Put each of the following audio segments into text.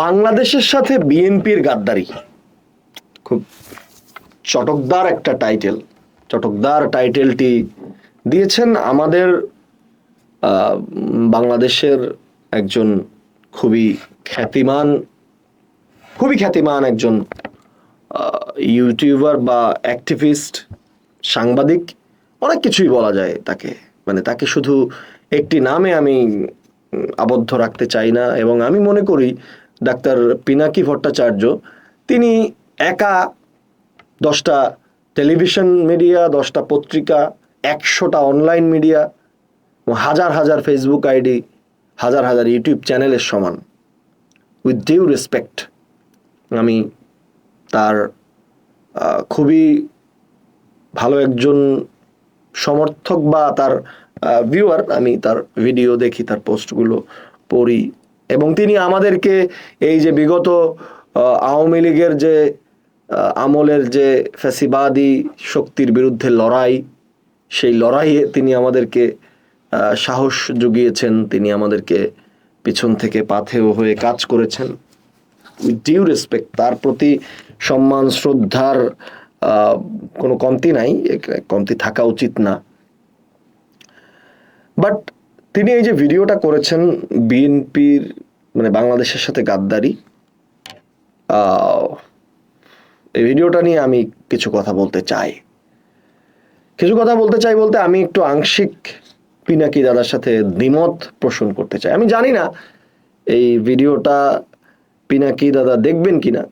বাংলাদেশের সাথে বিএনপির গাদ্দারি। খুব চটকদার একটা টাইটেল চটকদার টাইটেলটি দিয়েছেন আমাদের বাংলাদেশের একজন খুবই খ্যাতিমান খুবই খ্যাতিমান একজন ইউটিউবার বা অ্যাক্টিভিস্ট সাংবাদিক। অনেক কিছুই বলা যায় তাকে। মানে তাকে শুধু একটি নামে আমি আবদ্ধ রাখতে চাই না এবং আমি মনে করি ডাক্তার পিনাকি ভট্টাচার্য। তিনি একা দশটা টেলিভিশন মিডিয়া, দশটা পত্রিকা, একশোটা অনলাইন মিডিয়া হাজার হাজার ফেসবুক আইডি, হাজার হাজার ইউটিউব চ্যানেলের সমান। উইথ ডিউ রেসপেক্ট, আমি তার খুবই ভালো একজন সমর্থক বা তার ভিউয়ার আমি তার ভিডিও দেখি, তার পোস্টগুলো পড়ি। এবং তিনি আমাদেরকে এই যে বিগত আওয়ামী লীগের যে আমলের যে ফ্যাসিবাদী শক্তির বিরুদ্ধে লড়াই, সেই লড়াইয়ে তিনি আমাদেরকে সাহস জুগিয়েছেন, তিনি আমাদেরকে পিছন থেকে পাথেয় হয়ে কাজ করেছেন। উইথ ডিউ রেসপেক্ট, তার প্রতি সম্মান, শ্রদ্ধার কোনো কমতি নাই কমতি থাকা উচিত না। বাট তিনি এই যে ভিডিওটা করেছেন বিএনপির মানে বাংলাদেশের সাথে গাদ্দারি এই ভিডিওটা নিয়ে আমি কিছু কথা বলতে চাই। কিছু কথা বলতে চাই বলতে আমি একটু আংশিক পিনাকি দাদার সাথে দ্বিমত পোষণ করতে চাই। আমি জানি না এই ভিডিওটা পিনাকি দাদা দেখবেন কিনা।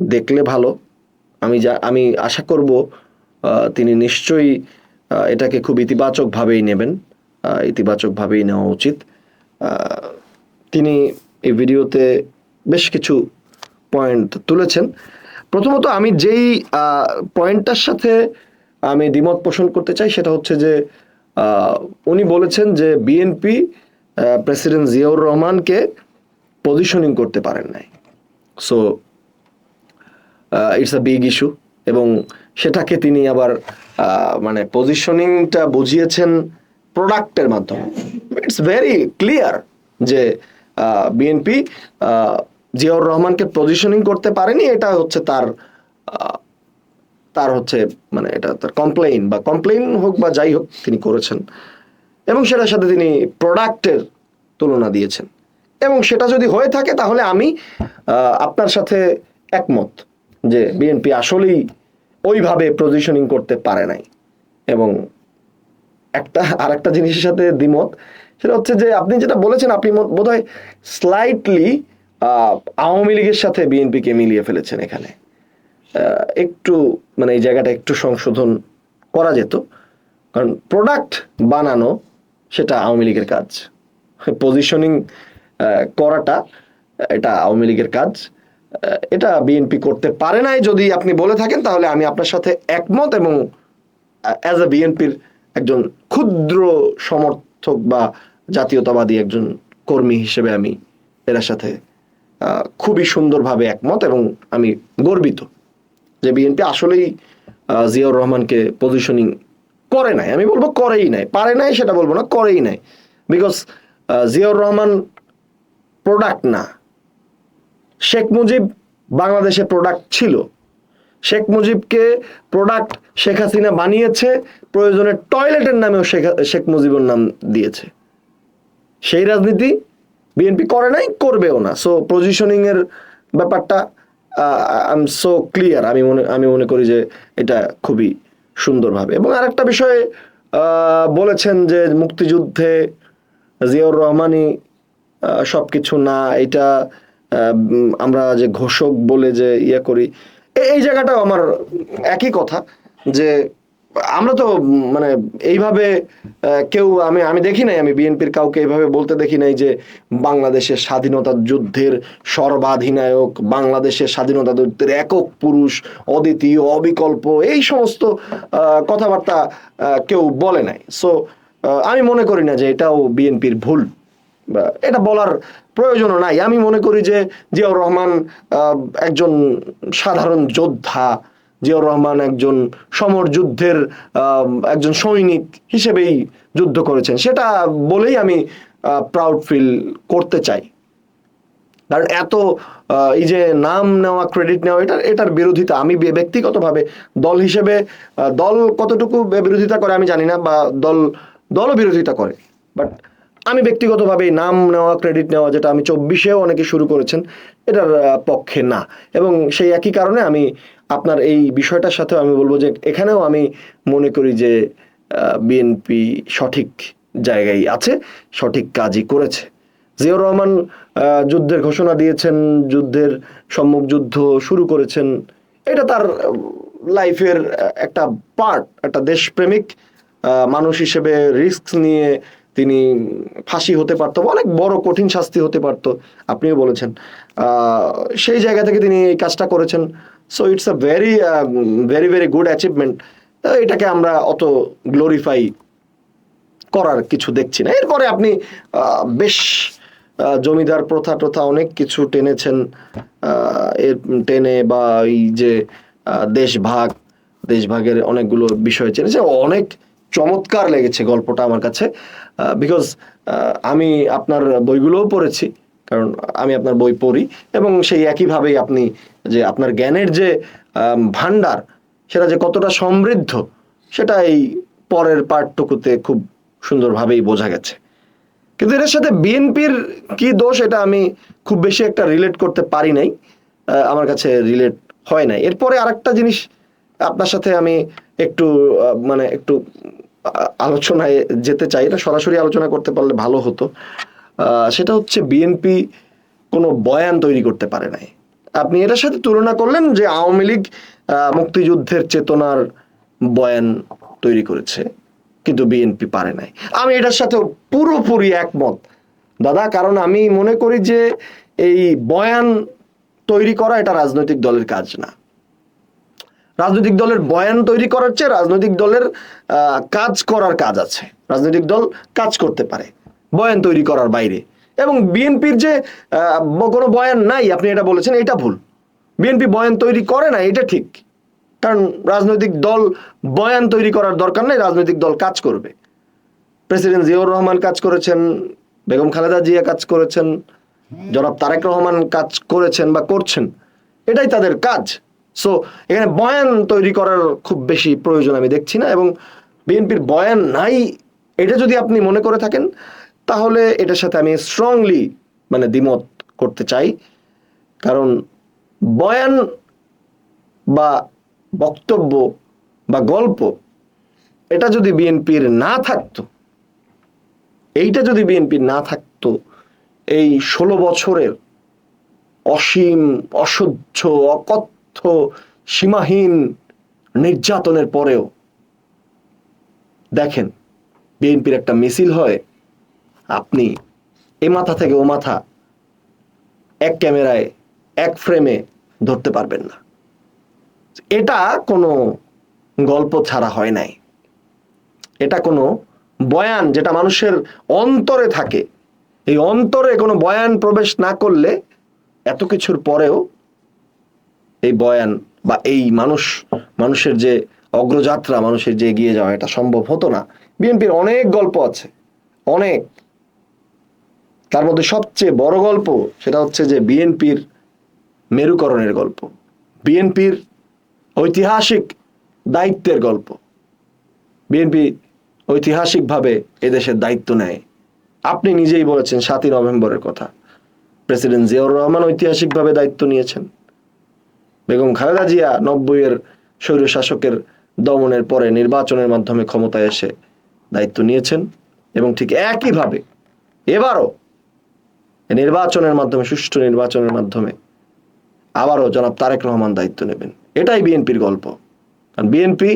দেখলে ভালো। আমি যা, আমি আশা করব তিনি নিশ্চয়ই এটাকে খুব ইতিবাচকভাবেই নেবেন। ইতিবাচকভাবেই নেওয়া উচিত। তিনি এই ভিডিওতে বেশ কিছু পয়েন্ট তুলেছেন। প্রথমত আমি যেই পয়েন্টটার সাথে আমি দ্বিমত পোষণ করতে চাই সেটা হচ্ছে যে উনি বলেছেন যে বিএনপি প্রেসিডেন্ট জিয়াউর রহমানকে পজিশনিং করতে পারেন নাই। So it's a big issue এবং সেটাকে তিনি আবার মানে পজিশনিংটা বুঝিয়েছেন প্রোডাক্টের মাধ্যমে। ইটস ভেরি ক্লিয়ার যে বিএনপি জিয়াউর রহমানকে পজিশনিং করতে পারেনি, এটা হচ্ছে তার তার হচ্ছে মানে এটা তার কমপ্লেইন বা কমপ্লেইন হোক বা যাই হোক তিনি করেছেন। এবং সেটার সাথে তিনি প্রোডাক্টের তুলনা দিয়েছেন। এবং সেটা যদি হয়ে থাকে তাহলে আমি আপনার সাথে একমত যে বিএনপি আসলেই ওইভাবে পজিশনিং করতে পারে নাই। এবং একটা আর একটা জিনিসের সাথে দ্বিমত, সেটা হচ্ছে যে আপনি যেটা বলেছেন, আপনি বোধ স্লাইটলি আওয়ামী লীগের সাথে বিএনপিকে মিলিয়ে ফেলেছেন এখানে। একটু মানে এই জায়গাটা একটু সংশোধন করা যেত, কারণ প্রোডাক্ট বানানো সেটা আওয়ামী লীগের কাজ। পজিশনিং করাটা এটা আওয়ামী লীগের কাজ। এটা বিএনপি করতে পারে নাই, যদি আপনি বলে থাকেন, তাহলে আমি আপনার সাথে একমত এবং অ্যাজ এ বিএনপির একজন ক্ষুদ্র সমর্থক বা জাতীয়তাবাদী একজন কর্মী হিসেবে আমি এর সাথে খুবই সুন্দরভাবে একমত এবং আমি গর্বিত যে বিএনপি আসলেই জিয়াউর রহমানকে পজিশনিং করে নাই। আমি বলব করেই নাই। পারে নাই সেটা বলব না, করেই নাই। বিকজ জিয়াউর রহমান প্রোডাক্ট না। শেখ মুজিব বাংলাদেশে প্রোডাক্ট ছিল। শেখ মুজিবকে প্রোডাক্ট শেখ হাসিনা বানিয়েছে, প্রয়োজনে টয়লেটের নামেও শেখ শেখ মুজিবের নাম দিয়েছে। সেই রাজনীতি বিএনপি করে নাই, করবেও না। সো পজিশনিং এর ব্যাপারটা আই এম সো ক্লিয়ার আমি মনে আমি মনে করি যে এটা খুবই সুন্দরভাবে। এবং আরেকটা বিষয়ে বলেছেন যে মুক্তিযুদ্ধে জিয়াউর রহমানই সব কিছু না, এটা আমরা যে ঘোষক বলে যে ইয়ে করি এই জায়গাটাও আমার একই কথা যে আমরা তো মানে এইভাবে কেউ আমি আমি দেখি নাই, আমি বিএনপির কাউকে এইভাবে বলতে দেখি নাই যে বাংলাদেশের স্বাধীনতা যুদ্ধের সর্বাধিনায়ক, বাংলাদেশের স্বাধীনতা যুদ্ধের একক পুরুষ, অদ্বিতীয়, অবিকল্প, এই সমস্ত কথাবার্তা কেউ বলে নাই। সো আমি মনে করি না যে এটাও বিএনপির ভুল। এটা বলার প্রয়োজনও নাই। আমি মনে করি যে জিয়াউর রহমান একজন সাধারণ যোদ্ধা, জিয়াউর রহমান একজন সমর যুদ্ধের একজন সৈনিক হিসেবেই যুদ্ধ করেছেন। সেটা বলেই আমি প্রাউড ফিল করতে চাই। কারণ এত এই যে নাম নেওয়া ক্রেডিট নেওয়া এটা এটার বিরোধিতা আমি ব্যক্তিগতভাবে দল হিসেবে দল কতটুকু বিরোধিতা করে আমি জানি না বা দল, দলও বিরোধিতা করে। বাট আমি ব্যক্তিগতভাবে নাম নেওয়া ক্রেডিট নেওয়া যেটা আমি চব্বিশেও অনেকে শুরু করেছেন, এটার পক্ষে না। এবং সেই একই কারণে আমি আপনার এই বিষয়টার সাথেও আমি বলব যে এখানেও আমি মনে করি যে বিএনপি সঠিক জায়গায় আছে, সঠিক কাজই করেছে। জিয়াউর রহমান যুদ্ধের ঘোষণা দিয়েছেন, যুদ্ধের সম্মুখ যুদ্ধ শুরু করেছেন। এটা তার লাইফের একটা পার্ট একটা দেশপ্রেমিক মানুষ হিসেবে রিস্ক নিয়ে তিনি ফাঁসি হতে পারতো অনেক বড় কঠিন শাস্তি হতে পারতো, আপনিও বলেছেন। সেই জায়গা থেকে তিনি এই কাজটা করেছেন। So it's a very very very good achievement এটাকে আমরা অত গ্লোরিফাই করার কিছু দেখছি না। এরপরে আপনি বেশ জমিদার প্রথা টথা অনেক কিছু টেনেছেন। এর টেনে বা এই যে দেশভাগ দেশভাগের অনেকগুলো বিষয় চেনেছে অনেক চমৎকার লেগেছে গল্পটা আমার কাছে। বিকজ আমি আপনার বইগুলোও পড়েছি, কারণ আমি আপনার বই পড়ি এবং সেই একইভাবেই আপনি যে আপনার জ্ঞানের যে ভাণ্ডার, সেটা যে কতটা সমৃদ্ধ, সেটা এই পরের পাঠটুকুতে খুব সুন্দরভাবেই বোঝা গেছে। কিন্তু এটার সাথে বিএনপির কি দোষ, এটা আমি খুব বেশি একটা রিলেট করতে পারি নাই আমার কাছে রিলেট হয় নাই। এরপরে আরেকটা জিনিস আপনার সাথে আমি একটু মানে একটু আলোচনায় যেতে চাই এটা সরাসরি আলোচনা করতে পারলে ভালো হতো। সেটা হচ্ছে বিএনপি কোনো বয়ান তৈরি করতে পারে নাই। আপনি এটার সাথে তুলনা করলেন যে আওয়ামী লীগ মুক্তিযুদ্ধের চেতনার বয়ান তৈরি করেছে, কিন্তু বিএনপি পারে নাই। আমি এটার সাথে পুরোপুরি একমত। দাদা, কারণ আমি মনে করি যে এই বয়ান তৈরি করা এটা রাজনৈতিক দলের কাজ না। রাজনৈতিক দলের বয়ান তৈরি করার চেয়ে রাজনৈতিক দলের কাজ করার কাজ আছে। রাজনৈতিক দল কাজ করতে পারে, বয়ান তৈরি করার বাইরে। এবং বিএনপির যে কোনো বয়ান নাই, আপনি এটা বলেছেন, এটা ভুল। বিএনপি বয়ান তৈরি করে না, এটা ঠিক। কারণ রাজনৈতিক দল বয়ান তৈরি করার দরকার নেই, রাজনৈতিক দল কাজ করবে। প্রেসিডেন্ট জিয়াউর রহমান কাজ করেছেন, বেগম খালেদা জিয়া কাজ করেছেন, জনাব তারেক রহমান কাজ করেছেন বা করছেন, এটাই তাদের কাজ। সো এখানে বয়ান তৈরি করার খুব বেশি প্রয়োজন আমি দেখছি না এবং বিএনপির বয়ান নাই, এটা যদি আপনি মনে করে থাকেন, তাহলে এটার সাথে আমি স্ট্রংলি মানে দ্বিমত করতে চাই। কারণ বয়ান বা বক্তব্য বা গল্প, এটা যদি বিএনপির না থাকতো, এইটা যদি বিএনপির না থাকতো, এই ষোলো বছরের অসীম, অসহ্য, অকথ্য সীমাহীন নির্যাতনের পরেও, দেখেন, বিএনপির একটা মিছিল হয়, আপনি এ মাথা থেকে ও মাথা এক ক্যামেরায়, এক ফ্রেমে ধরতে পারবেন না। এটা কোনো গল্প ছাড়া হয় নাই। এটা কোনো বয়ান যেটা মানুষের অন্তরে থাকে। এই অন্তরে কোনো বয়ান প্রবেশ না করলে এত কিছুর পরেও এই বয়ান বা এই মানুষ, মানুষের যে অগ্রযাত্রা, মানুষের যে এগিয়ে যাওয়া, এটা সম্ভব হতো না। বিএনপির অনেক গল্প আছে, অনেক। তার মধ্যে সবচেয়ে বড় গল্প সেটা হচ্ছে যে বিএনপির মেরুকরণের গল্প। বিএনপির ঐতিহাসিক দায়িত্বের গল্প। বিএনপি ঐতিহাসিকভাবে এদেশের দায়িত্ব নেয়। আপনি নিজেই বলেছেন, সাতই নভেম্বরের কথা। প্রেসিডেন্ট জিয়াউর রহমান ঐতিহাসিকভাবে দায়িত্ব নিয়েছেন। বেগম খালেদা জিয়া স্বৈর শাসকের দমনের পরে নির্বাচনের মাধ্যমে ক্ষমতায় এসে দায়িত্ব নিয়েছেন এবং ঠিক একইভাবে এবারও নির্বাচনের মাধ্যমে, সুষ্ঠু নির্বাচনের মাধ্যমে আবারও জনাব তারেক রহমান দায়িত্ব নেবেন। এটাই বিএনপির গল্প। কারণ বিএনপি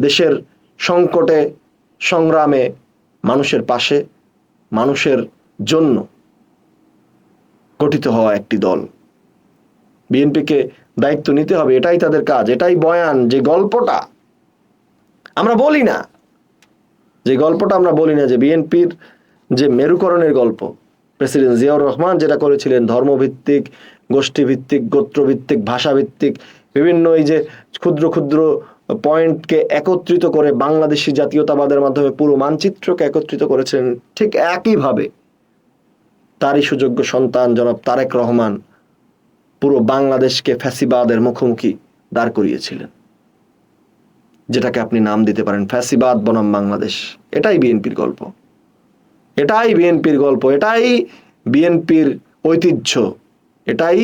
দেশের সংকটে, সংগ্রামে, মানুষের পাশে, মানুষের জন্য গঠিত হওয়া একটি দল। বিএনপিকে দায়িত্ব নিতে হবে, এটাই তাদের কাজ, এটাই বয়ান যে গল্পটা আমরা বলি না। যে গল্পটা আমরা বলি না, যে বিএনপির যে মেরুকরণের গল্প, প্রেসিডেন্ট জিয়াউর রহমান যেটা করেছিলেন, ধর্মভিত্তিক, গোষ্ঠীভিত্তিক, গোত্রভিত্তিক, ভাষাভিত্তিক, বিভিন্ন এই যে ক্ষুদ্র ক্ষুদ্র পয়েন্টকে একত্রিত করে বাংলাদেশি জাতীয়তাবাদের মাধ্যমে পুরো মানচিত্রকে একত্রিত করেছিলেন ঠিক একইভাবে। তারই সুযোগ্য সন্তান জনাব তারেক রহমান পুরো বাংলাদেশকে ফ্যাসিবাদের মুখোমুখি দাঁড় করিয়েছিলেন, যেটাকে আপনি নাম দিতে পারেন ফ্যাসিবাদ বনাম বাংলাদেশ। এটাই বিএনপির গল্প। এটাই বিএনপির গল্প, এটাই বিএনপির ঐতিহ্য, এটাই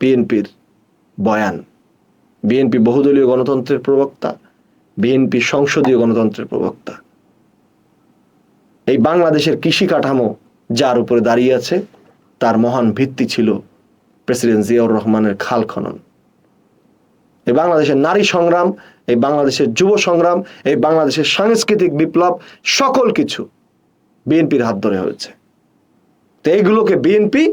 বিএনপির বয়ান। বিএনপি বহুদলীয় গণতন্ত্রের প্রবক্তা, বিএনপি সংসদীয় গণতন্ত্রের প্রবক্তা। এই বাংলাদেশের কৃষি কাঠামো যার উপরে দাঁড়িয়ে আছে, তার মহান ভিত্তি ছিল প্রেসিডেন্ট জিয়াউর রহমানের খাল খনন। এই বাংলাদেশের নারী সংগ্রাম, এই বাংলাদেশের যুব সংগ্রাম, এই বাংলাদেশের সাংস্কৃতিক বিপ্লব, সকল কিছু বিএনপির হাত ধরে হয়েছে। তো এইগুলোকে বিএনপি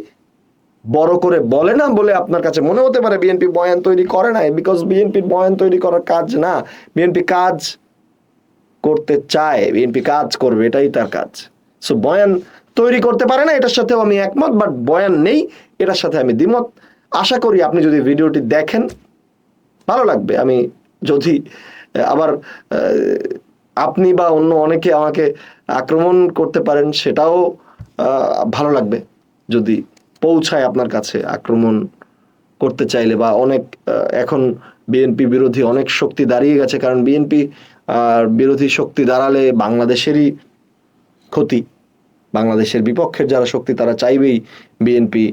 বড় করে বলে না বলে আপনার কাছে মনে হতে পারে বিএনপি বয়ান তৈরি করে না বিকজ বিএনপির বয়ান তৈরি করার কাজ না। বিএনপি কাজ করতে চায়, বিএনপি কাজ করবে, এটাই তার কাজ। সো বয়ান তৈরি করতে পারে না, এটার সাথেও আমি একমত বাট বয়ান নেই, এটার সাথে আমি দ্বিমত। আশা করি আপনি যদি ভিডিওটি দেখেন, ভালো লাগবে। আমি যদি আবার আপনি বা অন্য অনেকে আমাকে আক্রমণ করতে পারেন, সেটাও ভালো লাগবে। যদি পৌঁছায় আপনার কাছে আক্রমণ করতে চাইলে বা অনেক এখন বিএনপি বিরোধী অনেক শক্তি দাঁড়িয়ে গেছে, কারণ বিএনপি আর বিরোধী শক্তি দাঁড়ালে বাংলাদেশেরই ক্ষতি। বাংলাদেশের বিপক্ষের যারা শক্তি, তারা চাইবেই বিএনপি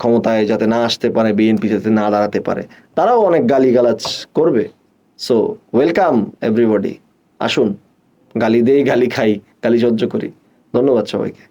ক্ষমতায় যাতে না আসতে পারে বিএনপি যাতে না দাঁড়াতে পারে। তারাও অনেক গালি গালাজ করবে। সো ওয়েলকাম এভরিবডি আসুন, গালি দেই, গালি খাই, গালি সহ্য করি। ধন্যবাদ সবাইকে।